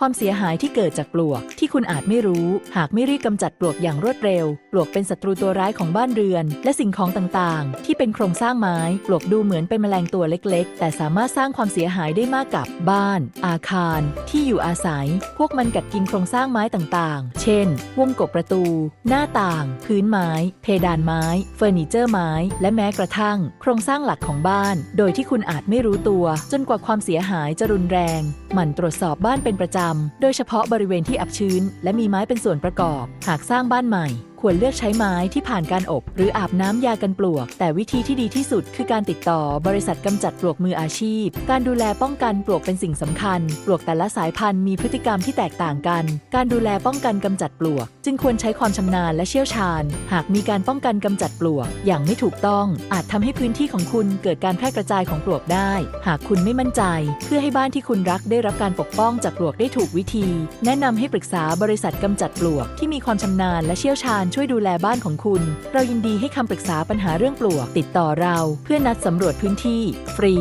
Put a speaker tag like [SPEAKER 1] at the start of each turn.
[SPEAKER 1] ความเสียหายที่เกิดจากปลวกที่คุณอาจไม่รู้ หากไม่รีบกำจัดปลวกอย่างรวดเร็ว ปลวกเป็นศัตรูตัวร้ายของบ้านเรือน และสิ่งของต่างๆ ที่เป็นโครงสร้างไม้ ปลวกดูเหมือนเป็นแมลงตัวเล็กๆ แต่สามารถสร้างความเสียหายได้มากกับบ้าน อาคาร ที่อยู่อาศัย พวกมันกัดกินโครงสร้างไม้ต่างๆ เช่น วงกบประตู หน้าต่าง พื้นไม้ เพดานไม้ เฟอร์นิเจอร์ไม้ และแม้กระทั่ง โครงสร้างหลักของบ้าน โดยที่คุณอาจไม่รู้ตัว จนกว่าความเสียหายจะรุนแรง หมั่นตรวจสอบบ้านเป็นประจำโดยเฉพาะบริเวณที่อับชื้น และมีไม้เป็นส่วนประกอบ หากสร้างบ้านใหม่ ควรเลือกใช้ไม้ที่ผ่านการอบ หรืออาบน้ำยากันปลวก แต่วิธีที่ดีที่สุดคือการติดต่อบริษัทกำจัดปลวกมืออาชีพ การดูแลป้องกันปลวกเป็นสิ่งสำคัญ ปลวกแต่ละสายพันธุ์มีพฤติกรรมที่แตกต่างกัน การดูแลป้องกันกำจัดปลวก จึงควรใช้ความชำนาญและเชี่ยวชาญ หากมีการป้องกันกำจัดปลวก อย่างไม่ถูกต้อง อาจทำให้พื้นที่ของคุณเกิดการแพร่กระจายของปลวกได้ หากคุณไม่มั่นใจ เพื่อให้บ้านที่คุณรักได้รับการปกป้องจากปลวกได้ถูกวิธี แนะนำให้ปรึกษาบริษัทกำจัดปลวกที่มีความชำนาญและเชี่ยวชาญช่วยดูแลบ้านของคุณ เรายินดีให้คำปรึกษาปัญหาเรื่องปลวก ติดต่อเราเพื่อนัดสำรวจพื้นที่ ฟรี